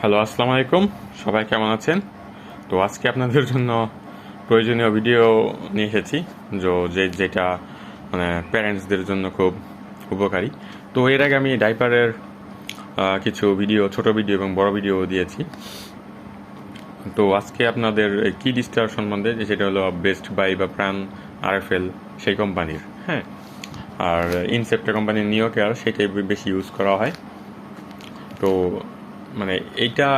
Hello আসসালামু আলাইকুম সবাই কেমন আছেন? তো আজকে আপনাদের জন্য প্রয়োজনীয় ভিডিও নিয়ে এসেছি, যো যেটা মানে প্যারেন্টসদের জন্য খুব উপকারী। তো এর আগে আমি ডাইপারের কিছু ভিডিও ছোট ভিডিও এবং বড় ভিডিও দিয়েছি। তো আজকে আপনাদের কি ডিস্টার সম্বন্ধে, যে, সেটা হলো বেস্ট বাই বা প্রাণ আরএফএল সেই কোম্পানির হ্যাঁ। আর ইনসেপ্টা কোম্পানির নিও কেয়ার সেটাই বেশি ইউজ করা হয়। তো মানে এইটা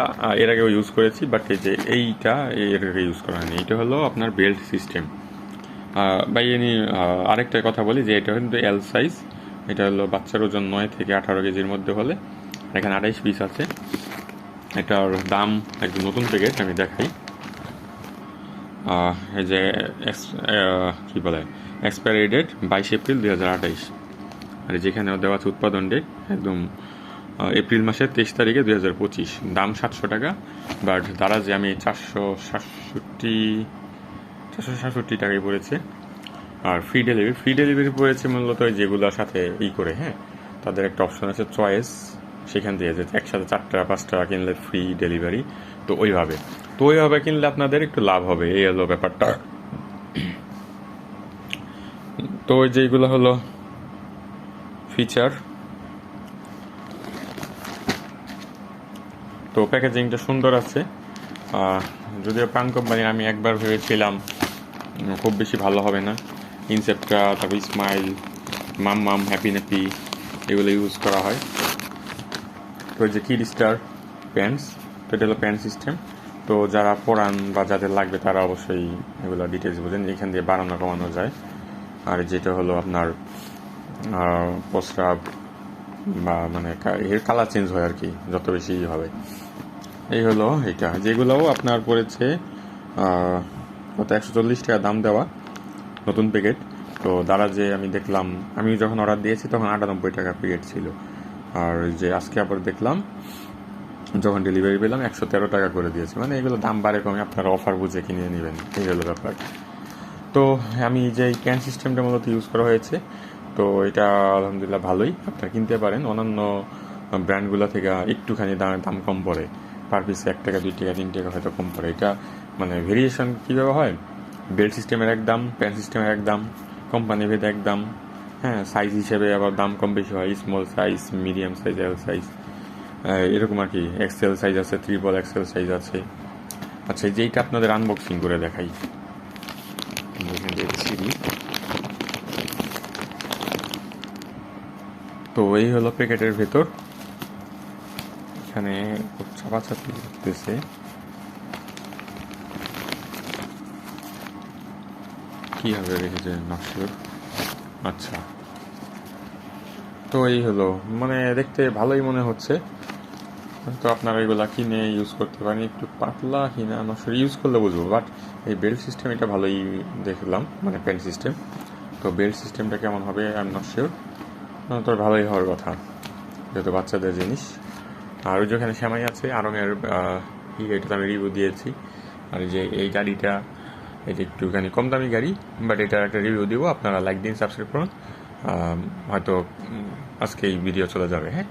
এর আগেও ইউজ করেছি বাট এই যে এইটা এর আগে ইউজ করা হয়নি। এটা হলো আপনার বেল্ট সিস্টেম বাই এনি আরেকটা কথা বলি যে এটা কিন্তু এল সাইজ এটা হলো বাচ্চার ওজন নয় থেকে আঠারো কেজির মধ্যে হলে। এখানে আঠাইশ পিস আছে। এটার দাম একদম নতুন প্যাকেট আমি দেখাই। এই যে আহ, বলে এক্সপায়ারি ডেট বাইশ এপ্রিল দু হাজার আঠাইশ। আর যেখানে দেওয়া আছে উৎপাদন ডেট একদম এপ্রিল মাসের তেইশ তারিখে দুই হাজার পঁচিশ। দাম সাতশো টাকা, বাট দ্বারা যে আমি চারশো সাতষট্টি চারশো সাতষট্টি টাকায় পড়েছে। আর ফ্রি ডেলিভারি ফ্রি ডেলিভারি পড়েছে মূলত যেগুলোর সাথে ই করে হ্যাঁ? তাদের একটা অপশন আছে চয়েস সেখান দিয়ে যে একসাথে চারটা, পাঁচটা কিনলে ফ্রি ডেলিভারি তো ওইভাবে। তো ওইভাবে কিনলে আপনাদের একটু লাভ হবে, এই হলো ব্যাপারটা। তো যেগুলো হলো ফিচার তো প্যাকেজিংটা সুন্দর আছে। যদিও প্রাণ কোম্পানি আমি একবার ভেবেছিলাম খুব বেশি ভালো হবে না। ইনসেপ্টটা তারপর smile mom mom happy nappy এগুলো ইউজ করা হয়। তো যে কিড স্টার প্যান্টস তো এটা হলো প্যান্ট সিস্টেম তো যারা পড়ান বা যাদের লাগবে তারা অবশ্যই এগুলো ডিটেলস বোঝেন, এখান দিয়ে বাড়ানো কমানো যায়। আর যেটা হলো আপনার প্রস্রাব বা মানে এর কালার চেঞ্জ হয় আর কি, যত বেশি হবে। এই হলো এটা, যেগুলোও আপনার পড়েছে কত, একশো চল্লিশ টাকা দাম দেওয়া নতুন প্যাকেট তো দ্বারা যে আমি দেখলাম, আমি যখন অর্ডার দিয়েছি তখন আটানব্বই টাকা প্যাকেট ছিল। আর যে আজকে আবার দেখলাম, যখন ডেলিভারি পেলাম, একশো তেরো টাকা করে দিয়েছে। মানে এগুলো দাম বাড়ে কমে, আপনারা অফার বুঝে কিনে নেবেন। এই হলো ব্যাপার। তো আমি যে ক্যান সিস্টেমটা মূলত ইউজ করা হয়েছে, তো এটা আলহামদুলিল্লাহ ভালোই। আপনারা কিনতে পারেন। অন্যান্য ব্র্যান্ডগুলো থেকে একটুখানি দাম দাম কম পড়ে। পার পিসে এক টাকা, দুই টাকা, তিন টাকা হয়তো কম পড়ে। এটা মানে ভেরিয়েশন কীভাবে হয়? বেল্ট সিস্টেমের এক দাম প্যান্ট সিস্টেমের এক দাম কোম্পানি ভেদে এক দাম হ্যাঁ সাইজ হিসেবে আবার দাম কম বেশি হয় small size medium size L size এরকম আর কি এক্সেল সাইজ আছে ত্রিপল এক্সেল সাইজ আছে। আচ্ছা যেইটা আপনাদের আনবক্সিং করে দেখাই। তো এই হলো প্যাকেটের ভেতর। এখানে খুব করতেছে কীভাবে রেখেছে নকশির। আচ্ছা। তো এই হলো। মানে দেখতে ভালোই মনে হচ্ছে। তো আপনারা এগুলা কিনে ইউজ করতে পারেন। একটু পাতলা কিনা নকশির ইউজ করলে বুঝব। বাট এই বেল্ট সিস্টেম এটা ভালোই দেখলাম মানে প্যান্ট সিস্টেম তো বেল্ট সিস্টেমটা কেমন হবে? আমি নট শিওর ভালোই হওয়ার কথা। যেহেতু বাচ্চাদের জিনিস। আর ওই যেখানে শ্যামাই আছে, আরঙের ই এটা আমি রিভিউ দিয়েছি। আর যে, এই গাড়িটা যে একটুখানি কম দামি গাড়ি বাট এটার একটা রিভিউ দিব, আপনারা লাইক দিন সাবস্ক্রাইব করুন। হয়তো আজকে এই ভিডিও চলে যাবে হ্যাঁ?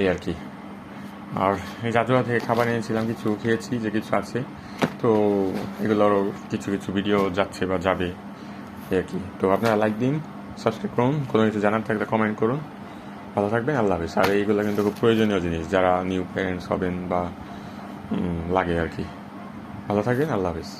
এই আর কি। আর এই জাজুয়া থেকে খাবার এনেছিলাম, কিছু খেয়েছি, যে কিছু আছে। তো এগুলোরও কিছু কিছু ভিডিও যাচ্ছে বা যাবে, এই আর কি। তো আপনারা লাইক দিন সাবস্ক্রাইব করুন। কোনো কিছু জানার থাকলে কমেন্ট করুন। ভালো থাকবেন, আল্লাহ হাফিজ। আর এইগুলো কিন্তু খুব প্রয়োজনীয় জিনিস, যারা নিউ প্যারেন্টস হবেন বা লাগে আর কি। ভালো থাকবেন আল্লাহ হাফিজ।